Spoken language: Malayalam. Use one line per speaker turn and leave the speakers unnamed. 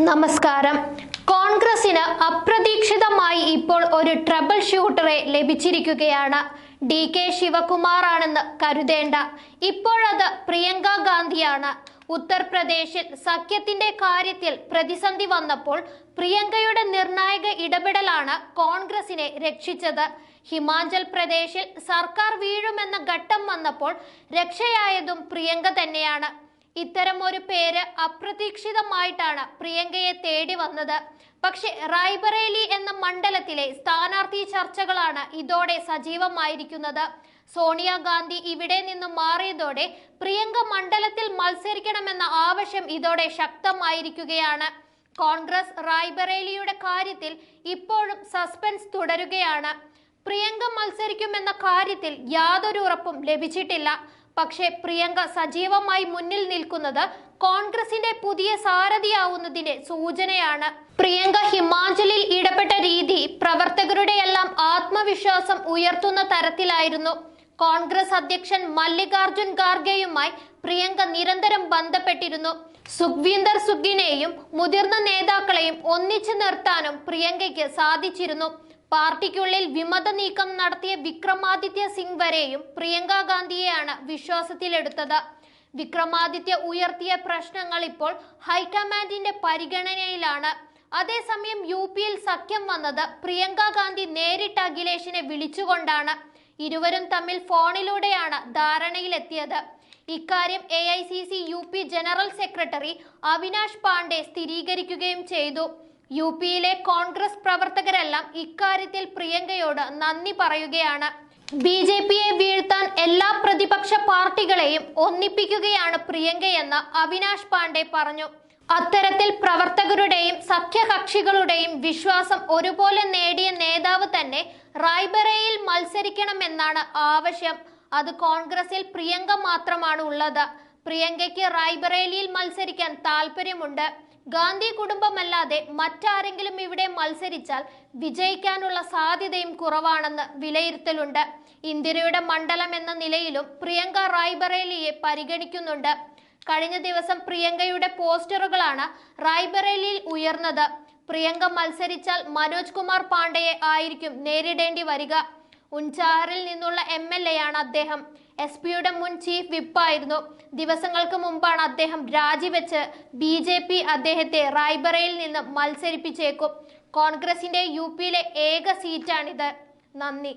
നമസ്കാരം. കോൺഗ്രസിന് അപ്രതീക്ഷിതമായി ഇപ്പോൾ ഒരു ട്രബിൾ ഷൂട്ടറെ ലഭിച്ചിരിക്കുകയാണ്. ഡി കെ ശിവകുമാറാണെന്ന് കരുതേണ്ട. ഇപ്പോഴത് പ്രിയങ്ക ഗാന്ധിയാണ്. ഉത്തർപ്രദേശിൽ സഖ്യത്തിന്റെ കാര്യത്തിൽ പ്രതിസന്ധി വന്നപ്പോൾ പ്രിയങ്കയുടെ നിർണായക ഇടപെടലാണ് കോൺഗ്രസിനെ രക്ഷിച്ചത്. ഹിമാചൽ പ്രദേശിൽ സർക്കാർ വീഴുമെന്ന ഘട്ടം വന്നപ്പോൾ രക്ഷയായതും പ്രിയങ്ക തന്നെയാണ്. ഇത്തരം ഒരു പേര് അപ്രതീക്ഷിതമായിട്ടാണ് പ്രിയങ്കയെ തേടി വന്നത്. പക്ഷെ റായ്ബറേലി എന്ന മണ്ഡലത്തിലെ സ്ഥാനാർത്ഥി ചർച്ചകളാണ് ഇതോടെ സജീവമായിരിക്കുന്നത്. സോണിയാഗാന്ധി ഇവിടെ നിന്ന് മാറിയതോടെ പ്രിയങ്ക മണ്ഡലത്തിൽ മത്സരിക്കണമെന്ന ആവശ്യം ഇതോടെ ശക്തമായിരിക്കുകയാണ്. കോൺഗ്രസ് റായ്ബറേലിയുടെ കാര്യത്തിൽ ഇപ്പോഴും സസ്പെൻസ് തുടരുകയാണ്. പ്രിയങ്ക മത്സരിക്കുമെന്ന കാര്യത്തിൽ യാതൊരു ഉറപ്പും ലഭിച്ചിട്ടില്ല. പക്ഷേ പ്രിയങ്ക സജീവമായി മുന്നിൽ നിൽക്കുന്നത് കോൺഗ്രസിന്റെ പുതിയ സാരഥിയാവുന്നതിന്റെ സൂചനയാണ്. പ്രിയങ്ക ഹിമാചലിൽ ഇടപെട്ട രീതി പ്രവർത്തകരുടെയെല്ലാം ആത്മവിശ്വാസം ഉയർത്തുന്ന തരത്തിലായിരുന്നു. കോൺഗ്രസ് അധ്യക്ഷൻ മല്ലികാർജുൻ ഖാർഗെയുമായി പ്രിയങ്ക നിരന്തരം ബന്ധപ്പെട്ടിരുന്നു. സുഖ്വീന്ദർ സുഖിനെയും മുതിർന്ന നേതാക്കളെയും ഒന്നിച്ചു നിർത്താനും പ്രിയങ്കയ്ക്ക് സാധിച്ചിരുന്നു. പാർട്ടിക്കുള്ളിൽ വിമത നീക്കം നടത്തിയ വിക്രമാദിത്യ സിംഗ് വരെയും പ്രിയങ്ക ഗാന്ധിയെയാണ് വിശ്വാസത്തിലെടുത്തത്. വിക്രമാദിത്യ ഉയർത്തിയ പ്രശ്നങ്ങൾ ഇപ്പോൾ ഹൈക്കമാൻഡിന്റെ പരിഗണനയിലാണ്. അതേസമയം യു പിയിൽ സഖ്യം വന്നത് പ്രിയങ്ക ഗാന്ധി നേരിട്ട് അഖിലേഷിനെ വിളിച്ചുകൊണ്ടാണ്. ഇരുവരും തമ്മിൽ ഫോണിലൂടെയാണ് ധാരണയിലെത്തിയത്. ഇക്കാര്യം A I C C U P general secretary Avinash Pandey സ്ഥിരീകരിക്കുകയും ചെയ്തു. യു പിയിലെ കോൺഗ്രസ് പ്രവർത്തകരെല്ലാം ഇക്കാര്യത്തിൽ പ്രിയങ്കയോട് നന്ദി പറയുകയാണ്. ബി ജെ പിയെ വീഴ്ത്താൻ എല്ലാ പ്രതിപക്ഷ പാർട്ടികളെയും ഒന്നിപ്പിക്കുകയാണ് പ്രിയങ്കയെന്ന് അവിനാഷ് പാണ്ഡെ പറഞ്ഞു. അത്തരത്തിൽ പ്രവർത്തകരുടെയും സഖ്യകക്ഷികളുടെയും വിശ്വാസം ഒരുപോലെ നേടിയ നേതാവ് തന്നെ റായ്ബറയിൽ മത്സരിക്കണമെന്നാണ് ആവശ്യം. അത് കോൺഗ്രസിൽ പ്രിയങ്ക മാത്രമാണ് ഉള്ളത്. പ്രിയങ്കയ്ക്ക് റായ്ബറേലിയിൽ മത്സരിക്കാൻ താല്പര്യമുണ്ട് ഗാന്ധി കുടുംബമല്ലാതെ മറ്റാരെങ്കിലും ഇവിടെ മത്സരിച്ചാൽ വിജയിക്കാനുള്ള സാധ്യതയും കുറവാണെന്ന് വിലയിരുത്തലുണ്ട്. ഇന്ദിരയുടെ മണ്ഡലം എന്ന നിലയിലും പ്രിയങ്ക റായ്ബറേലിയെ പരിഗണിക്കുന്നുണ്ട്. കഴിഞ്ഞ ദിവസം പ്രിയങ്കയുടെ പോസ്റ്ററുകളാണ് റായ്ബറേലിയിൽ ഉയർന്നത്. പ്രിയങ്ക മത്സരിച്ചാൽ മനോജ് കുമാർ പാണ്ഡെയെ ആയിരിക്കും നേരിടേണ്ടി വരിക. ഉൻചാറിൽ നിന്നുള്ള എം എൽ എ ആണ് അദ്ദേഹം. എസ് പിയുടെ മുൻ ചീഫ് വിപ്പായിരുന്നു. ദിവസങ്ങൾക്ക് മുമ്പാണ് അദ്ദേഹം രാജിവെച്ച് ബി ജെ പി അദ്ദേഹത്തെ റായ്ബറയിൽ നിന്ന് മത്സരിപ്പിച്ചേക്കും. കോൺഗ്രസിന്റെ യു പിയിലെ ഏക സീറ്റാണിത്. നന്ദി.